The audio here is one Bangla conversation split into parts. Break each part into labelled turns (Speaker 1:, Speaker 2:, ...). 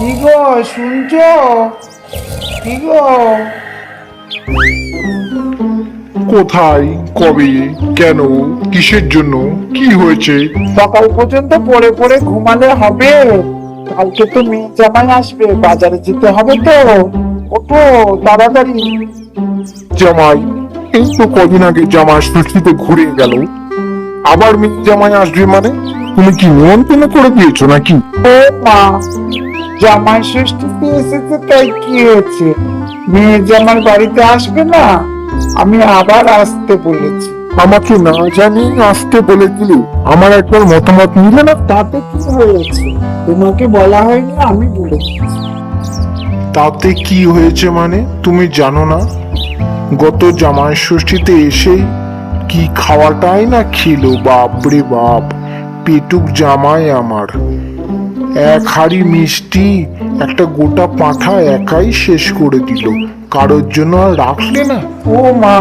Speaker 1: গো শুনছো? কি গো?
Speaker 2: কোথায় কবে কেন কিসের জন্য কি হয়েছে?
Speaker 1: সকাল পর্যন্ত পড়ে পড়ে ঘুমালে হবে। কালকে তো মেয়ে জামাই আসবে বাজারে যেতে হবে তো। ওঠো তাড়াতাড়ি।
Speaker 2: জামাই এই তো কদিন আগে জামাই ষষ্ঠীতে ঘুরে গেল। আবার মেয়ে জামাই আসবে মানে? তুমি কি নিমন্ত্রণ করে দিয়েছ নাকি?
Speaker 1: ও মা জামাই ষষ্ঠীতে এসেছে তাই কি হয়েছে? মেয়ে জামাই বাড়িতে আসবে না আমি আবার আসতে বলেছি।
Speaker 2: আমাকে না জানি আসতে বলে দিলে আমার একবার মতামত নিলে না?
Speaker 1: তাতে কি হয়েছে? তোমাকে বলা হয়নি আমি বলে দিয়েছি
Speaker 2: তাতে কি হয়েছে মানে? তুমি জানো না? গত জামাই ষষ্ঠীতে এসেই কি খাওয়াটাই না খেলো? বাপরে বাপ পেটুক জামাই আমার। এক হাড়ি মিষ্টি একটা গোটা পাঁঠা একাই শেষ করে দিল। কারোর জন্য আর রাখলে না?
Speaker 1: ও মা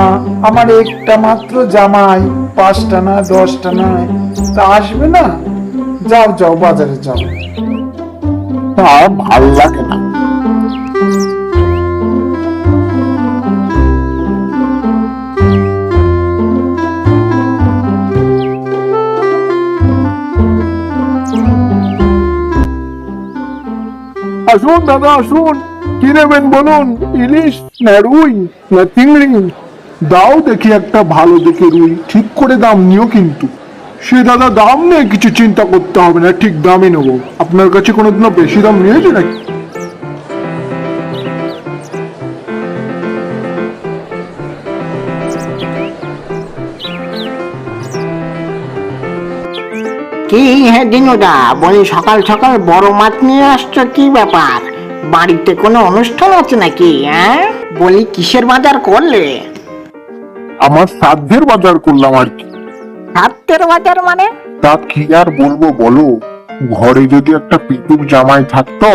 Speaker 1: আমার একটা মাত্র জামাই পাঁচটা না দশটা না তা আসবে না? যাও যাও বাজারে যাও।
Speaker 2: তা ভালো লাগে না। আসুন, দাদা, আসুন। কি নেবেন বলুন? ইলিশ, না রুই, না চিংড়ি। দাও দেখি একটা ভালো দেখে রুই। ঠিক করে দাম নিও কিন্তু। সে দাদা দাম নিয়ে কিছু চিন্তা করতে হবে না, ঠিক দামই নেব। আপনার কাছে কোনোদিনও বেশি দাম নিয়েছে নাকি?
Speaker 3: কি হে দিনুদা? বলি সকাল সকাল বড় মাছ নিয়ে আসছো কি ব্যাপার? বাড়িতে কোনো অনুষ্ঠান আছে নাকি হ্যাঁ? বলি কিসের বাজার করলে?
Speaker 2: আমার সাধ্যের বাজার করলাম আর কি।
Speaker 3: হাতের বাজার মানে?
Speaker 2: তা কি আর বলব বলো? ঘরে যদি একটা পেটুক জামাই থাকতো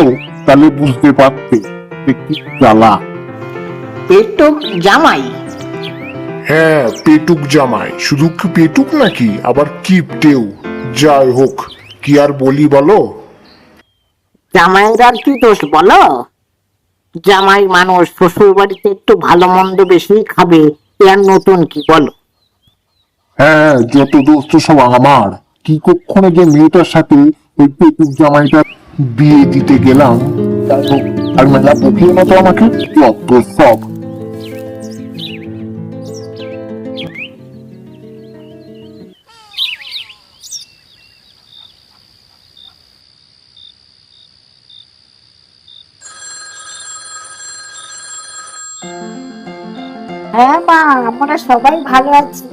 Speaker 2: তাহলে বুঝতে পারতে। যে কি জ্বালা।
Speaker 3: পেটুক জামাই?
Speaker 2: হ্যাঁ পেটুক জামাই। শুধু কি পেটুক নাকি? আবার কিপটেও। যাই হোক কি আর বলি বলো?
Speaker 3: জামাইয়ের আর কি দোষ বলো? জামাই মানুষ শ্বশুর বাড়িতে একটু ভালো মন্দ বেশি খাবে এ আর নতুন কি বলো?
Speaker 2: হ্যাঁ যত দোস্ত সব আমার। কি কক্ষণে যে মেয়েটার সাথে ওই পেটুক জামাইটা বিয়ে দিতে গেলাম আর মেলা বকিয়ে মতো আমাকে? যত সব।
Speaker 4: হ্যাঁ মা আমরা সবাই ভালো আছি।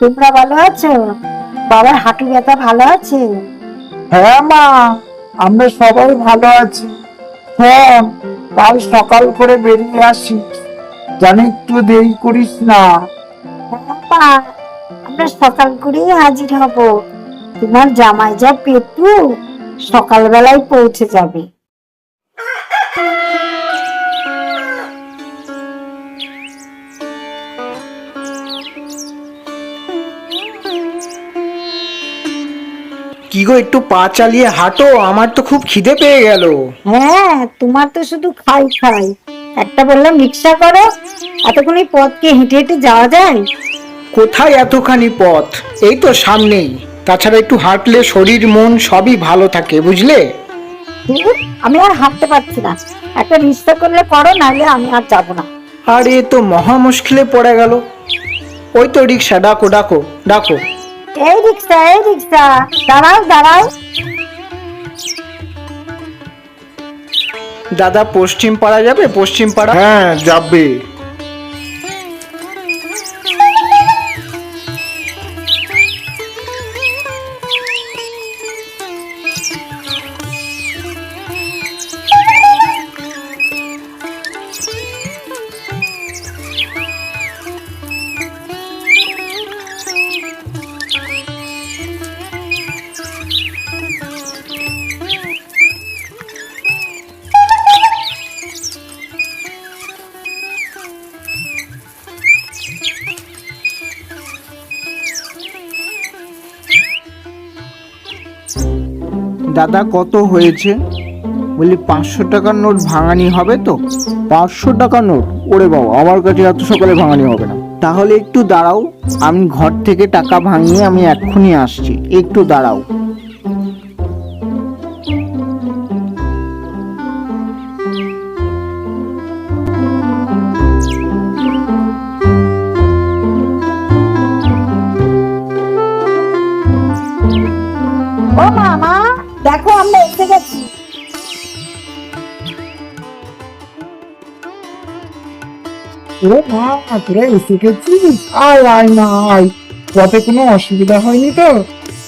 Speaker 4: তোমরা ভালো আছো? বাবার হাঁটু ব্যথা ভালো আছে?
Speaker 1: হ্যাঁ মা আমরা সবাই ভালো আছি। শোন কাল সকাল করে বেরিয়ে আসি। জানি একটু দেরি করিস না।
Speaker 4: হ্যাঁ আমরা সকাল করেই হাজির হব। তোমার জামাই যা পেটু সকালবেলায় পৌঁছে যাবে।
Speaker 5: কি গো একটু পা চালিয়ে হাঁটো আমার তো খুব খিদে পেয়ে গেল।
Speaker 4: হ্যাঁ তোমার তো শুধু খাই খাই। একটা বললাম রিক্সা করো এতক্ষণ পথকে হেঁটে হেঁটে যাওয়া যায়?
Speaker 5: কোথায় এতখানি পথ? এই তো সামনেই। তাছাড়া একটু হাঁটলে শরীর মন সবই ভালো থাকে বুঝলে?
Speaker 4: ধুর, আমি আর হাঁটতে পারছি না। একটা রিক্সা করলে করো নাহলে আমি আর যাব না।
Speaker 5: আর এ তো মহা মুশকিলে পড়ে গেল। ওই তো রিক্সা ডাকো ডাকো ডাকো।
Speaker 4: এই রিক্সা এই রিক্সা দাঁড়াও দাঁড়াও।
Speaker 5: দাদা পশ্চিম পাড়া যাবে? পশ্চিম পাড়া?
Speaker 2: হ্যাঁ যাবে।
Speaker 5: দাদা কত হয়েছে?
Speaker 3: বলি পাঁচশো টাকার নোট ভাঙানি হবে তো? পাঁচশো টাকার নোট? ওরে বাবা আমার কাছে এত সকালে ভাঙানি হবে না। তাহলে একটু দাঁড়াও আমি ঘর থেকে টাকা ভাঙিয়ে আমি এক্ষুনি আসছি একটু দাঁড়াও।
Speaker 4: ও
Speaker 1: মা তোরা এসে গেছিস আয় আয় না আয় পথে কোনো অসুবিধা হয়নি তো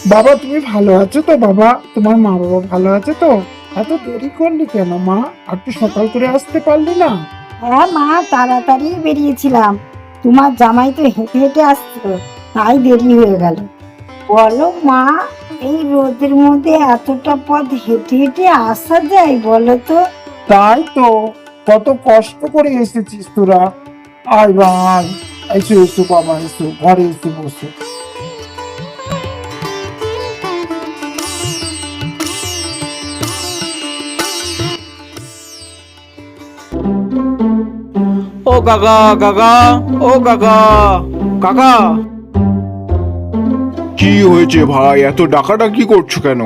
Speaker 1: বাবা তুমি ভালো আছো তো বাবা তোমার মা বাবা ভালো আছে তো এত দেরি করলি কেন মা একটু সকাল করে আসতে পারলি না
Speaker 4: হ্যাঁ মা তাড়াতাড়ি বেরিয়েছিলাম তোমার জামাই তো হেঁটে হেঁটে আসছিল তাই দেরি হয়ে গেল বলো মা এই রোদের মধ্যে এতটা পথ হেঁটে হেঁটে আসা যায় বলো তো
Speaker 1: তাই তো কত কষ্ট করে এসেছিস তোরা আয় ভাই এসো এসো বাবা এসো ঘরে এসে বসো।
Speaker 3: ও কাকা কাকা ও কাকা কাকা
Speaker 2: কি হয়েছে ভাই? এত ডাকাডাকি করছ কেন?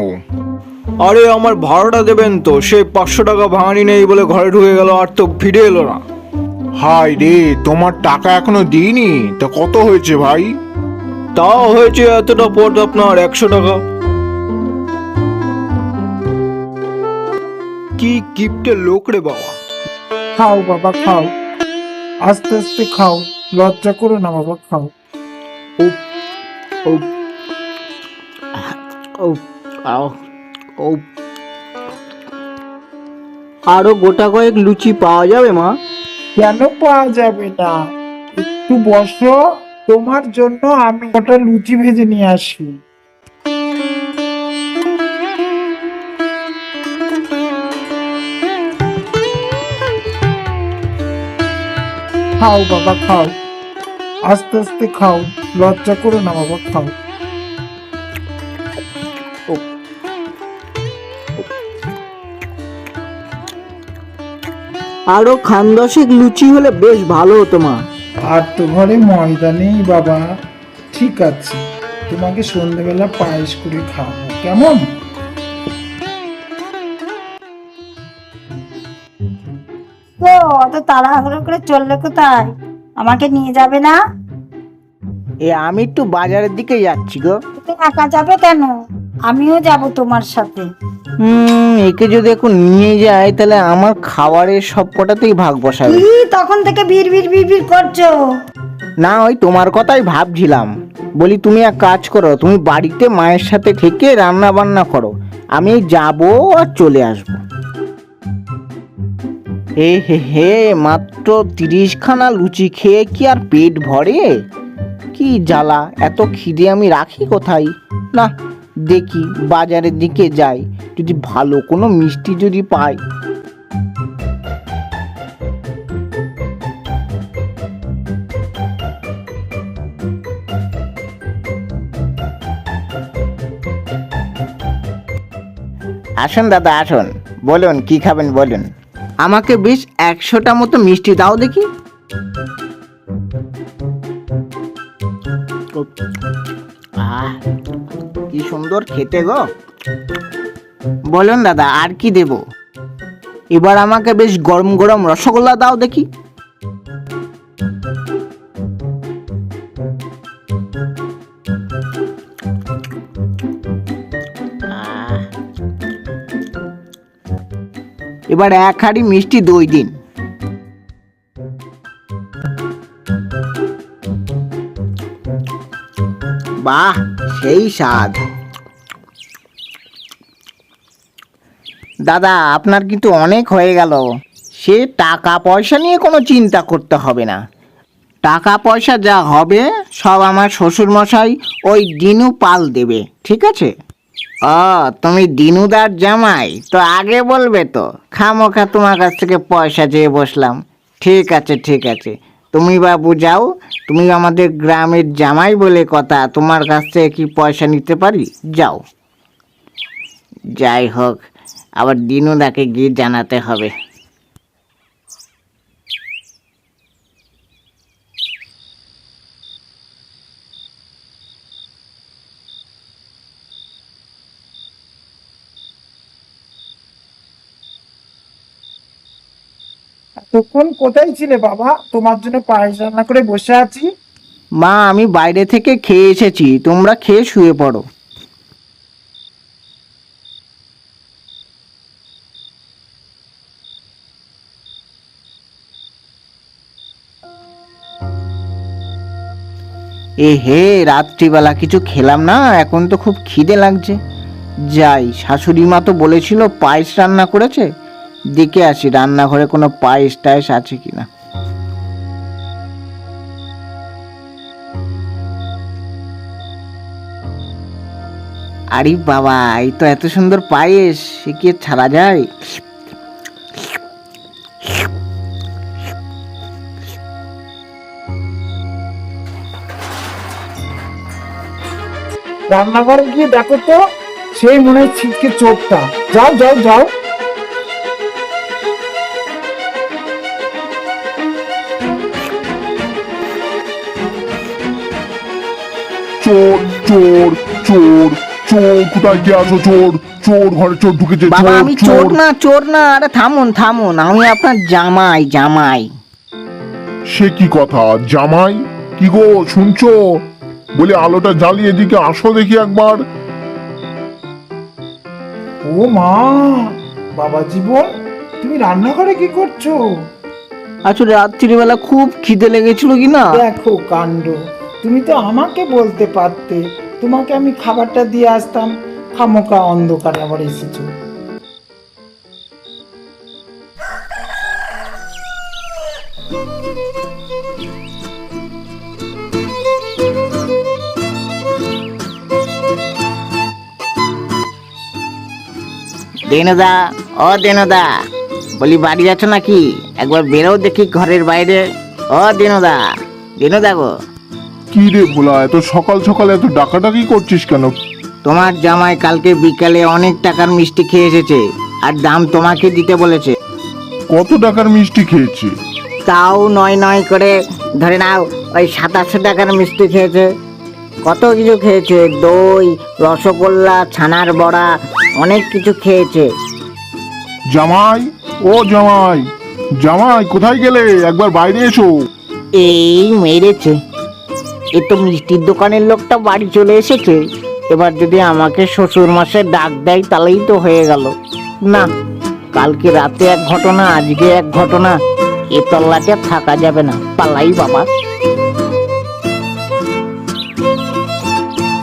Speaker 3: আরে আমার ভাড়াটা দেবেন তো। সে পাঁচশো টাকা ভাঙানি নেই বলে ঘরে ঢুকে গেল আর তো ফিরে এলো না।
Speaker 2: হাই রে তোমার টাকা এখনও দিইনি? তা কত হয়েছে ভাই?
Speaker 3: তাও হয়েছে এতটা পথ আপনার একশো টাকা। কি কিপ্টে লোক রে বাবা।
Speaker 1: খাও বাবা খাও। আস্তে আস্তে খাও। লজ্জা করো না বাবা খাও।
Speaker 3: ও ও আও ও আরও গোটা কয়েক লুচি পাওয়া যাবে মা?
Speaker 1: কেন পাওয়া যাবে না? একটু বসো, তোমার জন্য আমি ওটা লুচি ভেজে নিয়ে আসি। খাও বাবা, খাও। আস্তে আস্তে খাও, লজ্জা করো না বাবা, খাও।
Speaker 3: আরও খান দশেক লুচি হলে বেশ ভালো হতো মা।
Speaker 1: আর তো ঘরে ময়দা নেই বাবা। ঠিক আছে তোমাকে সন্ধ্যেবেলা পায়েস করে খাব কেমন?
Speaker 4: তো অত তাড়াহুড়ো করে চললে কোথায়? আমাকে নিয়ে যাবে না?
Speaker 3: এ আমি একটু বাজারের দিকে যাচ্ছি গো।
Speaker 4: তুমি একা যাবে কেন? আমিও যাব তোমার সাথে।
Speaker 3: একে যদি এখন নিয়ে যায় তাহলে আমার খাবারের সব কটাতেই ভাগ বসাবে।
Speaker 4: কি তখন থেকে ভিড় ভিড় ভিড় ভিড় করছ।
Speaker 3: না ওই তোমার কথাই ভাবছিলাম। বলি তুমি এক কাজ করো তুমি বাড়িতে মায়ের সাথে থেকে রান্না বান্না করো। আমি যাব আর চলে আসব। এ হে হে মাত্র তিরিশ খানা লুচি খেয়ে কি আর পেট ভরে? কি জ্বালা এত খিদে আমি রাখি কোথায়? না দেখি বাজারের দিকে যাই যদি ভালো কোনো মিষ্টি যদি পাই। আসুন দাদা আসুন। বলুন কি খাবেন বলুন। আমাকে বেশ একশোটা মতো মিষ্টি দাও দেখি। আহ, কি সুন্দর খেতে গো। বলুন দাদা, আর কি দেব? এবার আমাকে বেশ গরম গরম রসগোল্লা দাও দেখি। এবার এক হাঁড়ি মিষ্টি দই দিন। বাহ! সেই স্বাদ। দাদা, আপনার কিন্তু অনেক হয়ে গেল। সে টাকা পয়সা নিয়ে কোনো চিন্তা করতে হবে না। টাকা পয়সা যা হবে, সব আমার শ্বশুর মশাই ওই দিনু পাল দেবে, ঠিক আছে? ও, তুমি দিনুদার জামাই, তো আগে বলবে তো, খামোখা তোমার কাছ থেকে পয়সা চেয়ে বসলাম। ঠিক আছে ঠিক আছে। তুমি বাবু যাও, তুমি আমাদের গ্রামের জামাই বলে কথা, তোমার কাছ থেকে কি পয়সা নিতে পারি? যাও। যাই হোক, আবার দিনুদাকে গিয়ে জানাতে হবে।
Speaker 1: তখন কোথায় ছিলে বাবা? তোমার জন্য পায়েস রান্না করে বসে আছি।
Speaker 3: মা, আমি বাইরে থেকে খেয়ে এসেছি। তোমরা খেয়ে শুয়ে পড়ো। এ হে, রাত্রিবেলা কিছু খেলাম না? এখন তো খুব খিদে লাগছে। যাই শাশুড়ি মা তো বলেছিল পায়েস রান্না করেছে। দেখে আসি, রান্নাঘরে কোনো পায়েস টায়েস আছে কিনা আরে বাবা, এই তো এত সুন্দর পায়েস, সে কি ছাড়া যায়?
Speaker 1: রান্নাঘরে গিয়ে দেখো তো, সেই মনে হয় ছিটকে চোখটা। যাও যাও যাও।
Speaker 2: চোর চোর চোর চোর কোথায় কে আছো চোর চোর ঘরে চোর ঢুকেছে
Speaker 3: বাবা
Speaker 2: চোর
Speaker 3: আমি চোর
Speaker 2: চোর।
Speaker 3: না চোর না আরে থামুন থামুন আমি আপনার জামাই জামাই।
Speaker 2: সে কি কথা জামাই? কি গো শুনছো? বলি আলোটা জ্বালিয়ে এদিকে আসো দেখি একবার।
Speaker 1: ও মা বাবা জীবন তুমি রান্নাঘরে কি করছ?
Speaker 3: আসলে রাত্রিবেলা খুব খিদে লেগেছিল কি না?
Speaker 1: দেখো কাণ্ড। তুমি তো আমাকে বলতে পারতে। তোমাকে আমি খাবারটা দিয়ে আসতাম। খামোকা অন্ধকারে আবার এসেছ।
Speaker 3: দেনুদা ও দেনুদা, বলি বাড়ি আছো নাকি? একবার বেরো দেখি ঘরের বাইরে। ও দেনুদা দেনুদা গো।
Speaker 2: কি রে ভোলা এত সকাল সকাল এত ডাকাডাকি করছিস কেন?
Speaker 3: তোমার জামাই কালকে বিকালে অনেক টাকার মিষ্টি খেয়ে এসেছে আর দাম তোমাকে দিতে বলেছে।
Speaker 2: কত টাকার মিষ্টি খেয়েছি?
Speaker 3: তাও নয় নয় করে ধরে নাও ওই সাতাশশো টাকার মিষ্টি খেয়েছে। কত কিছু খেয়েছে? দই রসগোল্লা ছানার বড়া অনেক কিছু খেয়েছে।
Speaker 2: জামাই ও জামাই জামাই কোথায় গেলে? একবার বাইরে এসো।
Speaker 3: এই মেরেছে। এ তো মিষ্টির দোকানের লোকটা বাড়ি চলে এসেছে। এবার যদি আমাকে শ্বশুর মাসে ডাক দেয় তাহলেই তো হয়ে গেল। না কালকে রাতে এক ঘটনা আজকে এক ঘটনা এ তল্লাটে থাকা যাবে না। পালাই বাবা।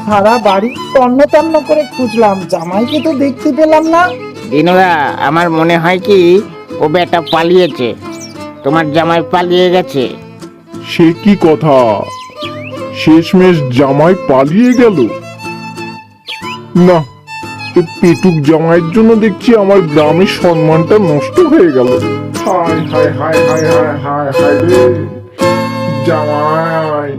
Speaker 1: সারা বাড়ি তন্ন তন্ন করে খুঁজলাম জামাইকে তো দেখতে পেলাম না।
Speaker 3: দিনুদা আমার মনে হয় কি ও বেটা পালিয়েছে। তোমার জামাই পালিয়ে গেছে।
Speaker 2: সে কি কথা? শেষমেশ জামাই পালিয়ে গেল। না পেটুক জামাইয়ের জন্য দেখছি আমার গ্রামের সম্মানটা নষ্ট হয়ে গেল। হায় হায় হায় হায় হায় হায় জামাই